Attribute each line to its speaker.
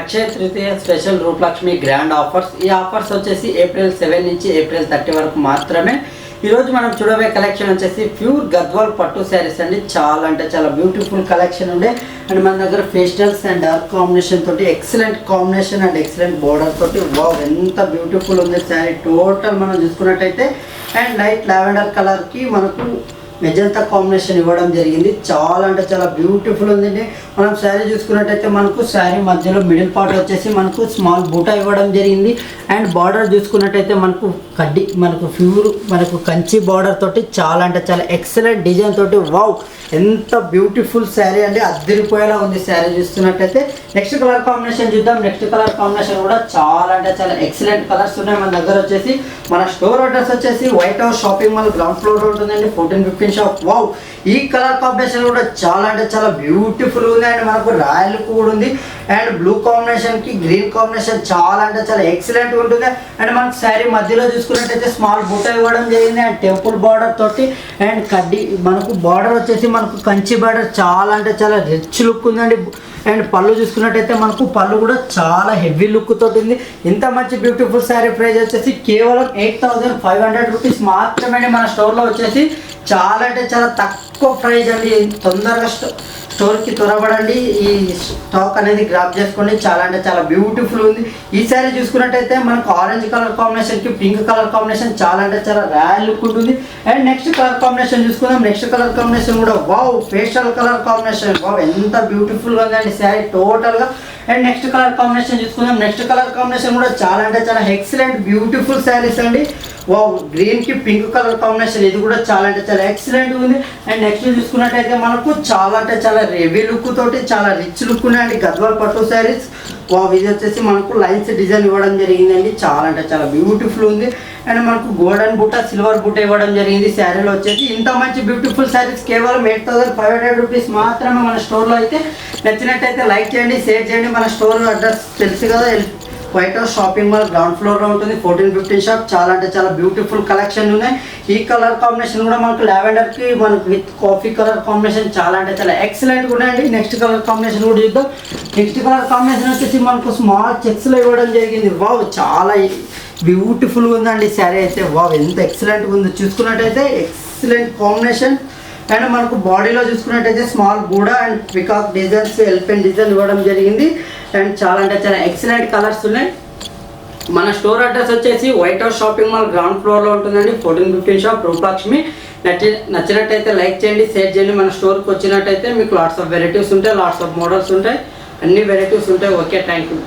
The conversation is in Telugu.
Speaker 1: Akshaya Tritiya special Roopalakshmi grand offers. ఈ ఆఫర్స్ వచ్చేసి ఏప్రిల్ సెవెన్ నుంచి ఏప్రిల్ థర్టీ వరకు మాత్రమే. ఈరోజు మనం చూడబోయే కలెక్షన్ వచ్చేసి ప్యూర్ గద్వాల్ పట్టు శారీస్ అండి. చాలా అంటే చాలా బ్యూటిఫుల్ కలెక్షన్ ఉండే. అండ్ మన దగ్గర ఫేస్టల్స్ అండ్ డార్క్ కాంబినేషన్ తోటి excellent combination and excellent border తోటి. వావ్ ఎంత బ్యూటిఫుల్ ఉంది శారీ. టోటల్ మనం చూసుకున్నట్టయితే. అండ్ లైట్ లావెండర్ కలర్కి మనకు మెజంతా కాంబినేషన్ ఇవ్వడం జరిగింది. చాలా అంటే చాలా బ్యూటిఫుల్ ఉందండి. మనం శారీ చూసుకున్నట్టయితే మనకు శారీ మధ్యలో మిడిల్ పార్ట్ వచ్చేసి మనకు స్మాల్ బూటా ఇవ్వడం జరిగింది. అండ్ బార్డర్ చూసుకున్నట్టయితే మనకు కడ్డి మనకు ప్యూర్ మనకు కంచి బార్డర్ తోటి చాలా అంటే చాలా ఎక్సలెంట్ డిజైన్ తోటి వావ్ ఎంత బ్యూటిఫుల్ శారీ అండి. అద్దరిపోయేలా ఉంది శారీ చూస్తున్నట్టయితే నెక్స్ట్ కలర్ కాంబినేషన్ చూద్దాం. నెక్స్ట్ కలర్ కాంబినేషన్ కూడా చాలా అంటే చాలా ఎక్సలెంట్ కలర్స్ ఉన్నాయి. మన దగ్గర వచ్చేసి మన స్టోర్ అడ్రస్ వచ్చేసి White House shopping mall ground floor ఉంటుందండి. ఫోర్టీన్ ఫిఫ్టీన్ షాప్ వావ్ ఈ కలర్ కాంబినేషన్ కూడా చాలా అంటే చాలా బ్యూటిఫుల్ ఉంది అండ్ మనకు రాయల్ కూడా ఉంది. అండ్ బ్లూ కాంబినేషన్కి గ్రీన్ కాంబినేషన్ చాలా అంటే చాలా ఎక్సలెంట్ ఉంటుంది. అండ్ మనకు శారీ మధ్యలో చూసుకున్నట్టయితే స్మాల్ బుట్ట ఇవ్వడం జరిగింది. అండ్ టెంపుల్ బార్డర్ తోటి అండ్ కడ్డీ మనకు బార్డర్ వచ్చేసి మనకు కంచి బార్డర్ చాలా అంటే చాలా రిచ్ లుక్ ఉందండి. అండ్ పళ్ళు చూసుకున్నట్టయితే మనకు పళ్ళు కూడా చాలా హెవీ లుక్ ఉంది. ఇంత మంచి బ్యూటిఫుల్ శారీ ప్రైస్ వచ్చేసి కేవలం eight thousand five hundred rupees మాత్రమే మన స్టోర్లో వచ్చేసి. చాలా అంటే చాలా తక్కువ ప్రైస్ అండి. తొందరగా స్టోర్కి త్వరపడండి. ఈ స్టాక్ అనేది గ్రాప్ చేసుకోండి. చాలా అంటే చాలా బ్యూటిఫుల్ ఉంది. ఈ శారీ చూసుకున్నట్టయితే మనకు ఆరెంజ్ కలర్ కాంబినేషన్కి పింక్ కలర్ కాంబినేషన్ చాలా అంటే చాలా రాయల్ లుక్ ఉంటుంది. అండ్ నెక్స్ట్ కలర్ కాంబినేషన్ చూసుకుందాం. నెక్స్ట్ కలర్ కాంబినేషన్ కూడా wow! Facial colour combination. Wow! ఎంత బ్యూటిఫుల్గా ఉందండి శారీ టోటల్గా. అండ్ నెక్స్ట్ కలర్ కాంబినేషన్ చూసుకుందాం. నెక్స్ట్ కలర్ కాంబినేషన్ కూడా చాలా అంటే చాలా ఎక్సలెంట్ బ్యూటిఫుల్ శారీస్ అండి. వావ్ గ్రీన్కి పింక్ కలర్ కాంబినేషన్ ఇది కూడా చాలా అంటే చాలా ఎక్సలెంట్ ఉంది. అండ్ నెక్స్ట్ చూసుకున్నట్టయితే మనకు చాలా అంటే చాలా హెవీ లుక్ తోటి చాలా రిచ్ లుక్ ఉన్నాయండి. గద్వాల్ పట్టు శారీస్ వావ్ ఇది వచ్చేసి మనకు లైన్స్ డిజైన్ ఇవ్వడం జరిగిందండి. చాలా అంటే చాలా బ్యూటిఫుల్ ఉంది. అండ్ మనకు గోల్డెన్ బుట్ట సిల్వర్ బుట్ట ఇవ్వడం జరిగింది. శారీలో వచ్చేసి ఇంత మంచి బ్యూటిఫుల్ శారీస్ కేవలం eight thousand five hundred rupees మాత్రమే మన స్టోర్లో అయితే నచ్చినట్టయితే లైక్ చేయండి షేర్ చేయండి. మన స్టోర్ అడ్రస్ తెలుసు కదా White House shopping mall ground ఫ్లోర్లో ఉంటుంది ఫోర్టీన్ ఫిఫ్టీన్ షాప్ చాలా అంటే చాలా బ్యూటిఫుల్ కలెక్షన్ ఉన్నాయి. ఈ కలర్ కాంబినేషన్ కూడా మనకు లావెండర్కి మనకు విత్ కాఫీ కలర్ కాంబినేషన్ చాలా అంటే చాలా ఎక్సలెంట్గా ఉన్నాయండి నెక్స్ట్ కలర్ కాంబినేషన్ కూడా చూద్దాం. నెక్స్ట్ కలర్ కాంబినేషన్ వచ్చేసి మనకు స్మాల్ చెక్స్లో ఇవ్వడం జరిగింది. వావ్ చాలా బ్యూటిఫుల్గా ఉందండి శారీ అయితే. వావ్ ఎంత ఎక్సలెంట్గా ఉందో. చూసుకున్నట్టయితే ఎక్సలెంట్ కాంబినేషన్ అండ్ మనకు బాడీలో చూసుకున్నట్టయితే స్మాల్ కూడా అండ్ పికాక్ డిజైన్స్ ఎల్పెన్ డిజైన్ ఇవ్వడం జరిగింది. అండ్ చాలా అంటే చాలా ఎక్సలెంట్ కలర్స్ ఉన్నాయి. మన స్టోర్ అడ్రస్ వచ్చేసి White House shopping mall ground ఫ్లోర్లో ఉంటుందండి ఫోర్టీన్ ఫిఫ్టీన్ షాప్ రూపలక్ష్మి నచ్చి నచ్చినట్టయితే లైక్ చేయండి షేర్ చేయండి. మన స్టోర్కి వచ్చినట్టయితే మీకు లాట్స్ ఆఫ్ వెరైటీస్ ఉంటాయి లాట్స్ ఆఫ్ మోడల్స్ ఉంటాయి. అన్ని వెరైటీస్ ఉంటాయి. Okay thank you